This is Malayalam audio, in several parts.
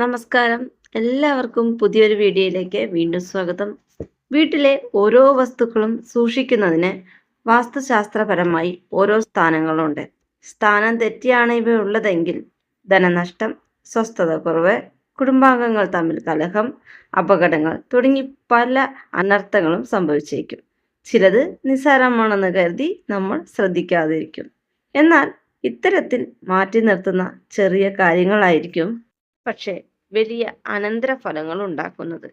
നമസ്കാരം. എല്ലാവർക്കും പുതിയൊരു വീഡിയോയിലേക്ക് വീണ്ടും സ്വാഗതം. വീട്ടിലെ ഓരോ വസ്തുക്കളും സൂക്ഷിക്കുന്നതിന് വാസ്തുശാസ്ത്രപരമായി ഓരോ സ്ഥാനങ്ങളുണ്ട്. സ്ഥാനം തെറ്റിയാണ് ഇവ ഉള്ളതെങ്കിൽ ധനനഷ്ടം സ്വസ്ഥത കുറവ് കുടുംബാംഗങ്ങൾ തമ്മിൽ കലഹം അപകടങ്ങൾ തുടങ്ങി പല അനർത്ഥങ്ങളും സംഭവിച്ചേക്കും. ചിലത് നിസ്സാരമാണെന്ന് കരുതി നമ്മൾ ശ്രദ്ധിക്കാതിരിക്കും. എന്നാൽ ഇത്തരത്തിൽ മാറ്റി നിർത്തുന്ന ചെറിയ കാര്യങ്ങളായിരിക്കും പക്ഷേ വലിയ അനന്തരഫലങ്ങൾ ഉണ്ടാക്കുന്നത്.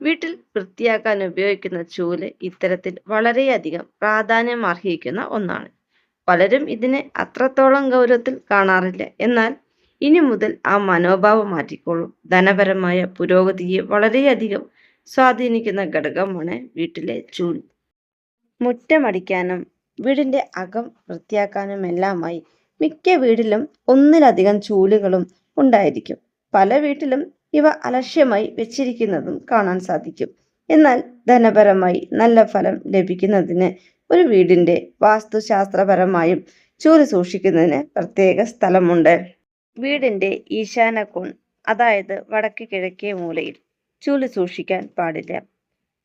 വീട്ടിൽ വൃത്തിയാക്കാൻ ഉപയോഗിക്കുന്ന ചൂൽ ഇത്തരത്തിൽ വളരെയധികം പ്രാധാന്യം അർഹിക്കുന്ന ഒന്നാണ്. പലരും ഇതിനെ അത്രത്തോളം ഗൗരവത്തിൽ കാണാറില്ല. എന്നാൽ ഇനി മുതൽ ആ മനോഭാവം മാറ്റിക്കോളും. ധനപരമായ പുരോഗതിയെ വളരെയധികം സ്വാധീനിക്കുന്ന ഘടകമാണ് വീട്ടിലെ ചൂൽ മുറ്റമടിക്കാനും വീടിന്റെ അകം വൃത്തിയാക്കാനും വൃത്തിയാക്കാനുമെല്ലാമായി മിക്ക വീടിലും ഒന്നിലധികം ചൂലുകളും ഉണ്ടായിരിക്കും. പല വീട്ടിലും ഇവ അലക്ഷ്യമായി വെച്ചിരിക്കുന്നതും കാണാൻ സാധിക്കും. എന്നാൽ ധനപരമായി നല്ല ഫലം ലഭിക്കുന്നതിന് ഒരു വീടിന്റെ വാസ്തുശാസ്ത്രപരമായും ചൂൽ സൂക്ഷിക്കുന്നതിന് പ്രത്യേക സ്ഥലമുണ്ട്. വീടിന്റെ ഈശാനകോൺ അതായത് വടക്ക് കിഴക്കേ മൂലയിൽ ചൂൽ സൂക്ഷിക്കാൻ പാടില്ല.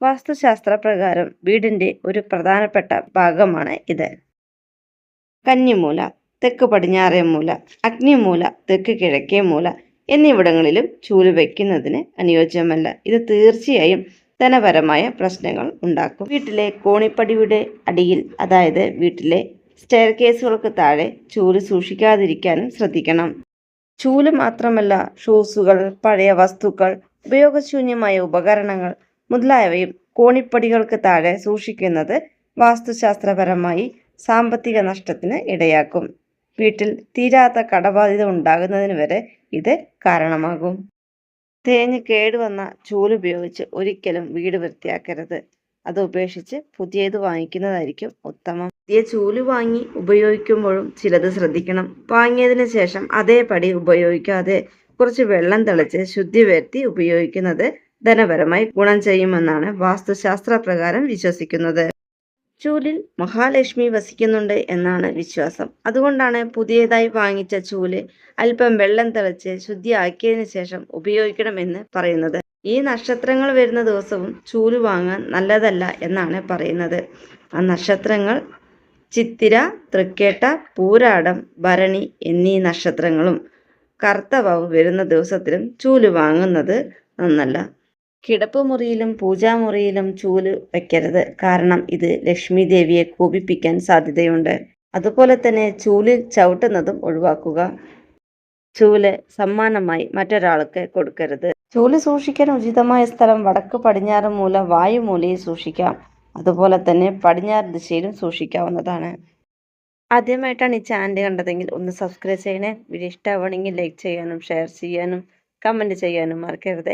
വാസ്തുശാസ്ത്ര പ്രകാരം വീടിന്റെ ഒരു പ്രധാനപ്പെട്ട ഭാഗമാണ് ഇത്. കന്നിമൂല തെക്ക് പടിഞ്ഞാറേ മൂല അഗ്നിമൂല തെക്ക് കിഴക്കേ മൂല എന്നിവിടങ്ങളിലും ചൂൽ വയ്ക്കുന്നതിന് അനുയോജ്യമല്ല. ഇത് തീർച്ചയായും ധനപരമായ പ്രശ്നങ്ങൾ ഉണ്ടാക്കും. വീട്ടിലെ കോണിപ്പടിയുടെ അടിയിൽ അതായത് വീട്ടിലെ സ്റ്റെയർ കേസുകൾക്ക് താഴെ ചൂൽ സൂക്ഷിക്കാതിരിക്കാനും ശ്രദ്ധിക്കണം. ചൂൽ മാത്രമല്ല ഷൂസുകൾ പഴയ വസ്തുക്കൾ ഉപയോഗശൂന്യമായ ഉപകരണങ്ങൾ മുതലായവയും കോണിപ്പടികൾക്ക് താഴെ സൂക്ഷിക്കുന്നത് വാസ്തുശാസ്ത്രപരമായി സാമ്പത്തിക നഷ്ടത്തിന് ഇടയാക്കും. വീട്ടിൽ തീരാത്ത കടബാധ്യത ഉണ്ടാകുന്നതിന് വരെ ഇത് കാരണമാകും. തേഞ്ഞ് കേടുവന്ന ചൂലുപയോഗിച്ച് ഒരിക്കലും വീട് വൃത്തിയാക്കരുത്. അത് ഉപേക്ഷിച്ച് പുതിയത് വാങ്ങിക്കുന്നതായിരിക്കും ഉത്തമം. പുതിയ ചൂൽ വാങ്ങി ഉപയോഗിക്കുമ്പോഴും ചിലത് ശ്രദ്ധിക്കണം. വാങ്ങിയതിന് ശേഷം അതേപടി ഉപയോഗിക്കാതെ കുറച്ച് വെള്ളം തെളിച്ച് ശുദ്ധി വരുത്തി ഉപയോഗിക്കുന്നത് ധനപരമായി ഗുണം ചെയ്യുമെന്നാണ് വാസ്തുശാസ്ത്ര പ്രകാരം വിശ്വസിക്കുന്നത്. ചൂലിൽ മഹാലക്ഷ്മി വസിക്കുന്നുണ്ട് എന്നാണ് വിശ്വാസം. അതുകൊണ്ടാണ് പുതിയതായി വാങ്ങിച്ച ചൂൽ അല്പം വെള്ളം തിളച്ച് ശുദ്ധിയാക്കിയതിനു ശേഷം ഉപയോഗിക്കണമെന്ന് പറയുന്നത്. ഈ നക്ഷത്രങ്ങൾ വരുന്ന ദിവസവും ചൂൽ വാങ്ങാൻ നല്ലതല്ല എന്നാണ് പറയുന്നത്. ആ നക്ഷത്രങ്ങൾ ചിത്തിര തൃക്കേട്ട പൂരാടം ഭരണി എന്നീ നക്ഷത്രങ്ങളും കർത്തവാവ് വരുന്ന ദിവസത്തിലും ചൂൽ വാങ്ങുന്നത് നന്നല്ല. കിടപ്പുമുറിയിലും പൂജാമുറിയിലും ചൂൽ വയ്ക്കരുത് കാരണം ഇത് ലക്ഷ്മി ദേവിയെ കോപിപ്പിക്കാൻ സാധ്യതയുണ്ട്. അതുപോലെ തന്നെ ചൂലിൽ ചവിട്ടുന്നതും ഒഴിവാക്കുക. ചൂൽ സമ്മാനമായി മറ്റൊരാൾക്ക് കൊടുക്കരുത്. ചൂൽ സൂക്ഷിക്കാൻ ഉചിതമായ സ്ഥലം വടക്ക് പടിഞ്ഞാറ് മൂല വായുമൂലയിൽ സൂക്ഷിക്കാം. അതുപോലെ തന്നെ പടിഞ്ഞാറ് ദിശയിലും സൂക്ഷിക്കാവുന്നതാണ്. ആദ്യമായിട്ടാണ് ഈ ചാനൽ കണ്ടതെങ്കിൽ ഒന്ന് സബ്സ്ക്രൈബ് ചെയ്യണേ. വീഡിയോ ഇഷ്ടമാണെങ്കിൽ ലൈക്ക് ചെയ്യാനും ഷെയർ ചെയ്യാനും കമന്റ് ചെയ്യാനും മറക്കരുത്.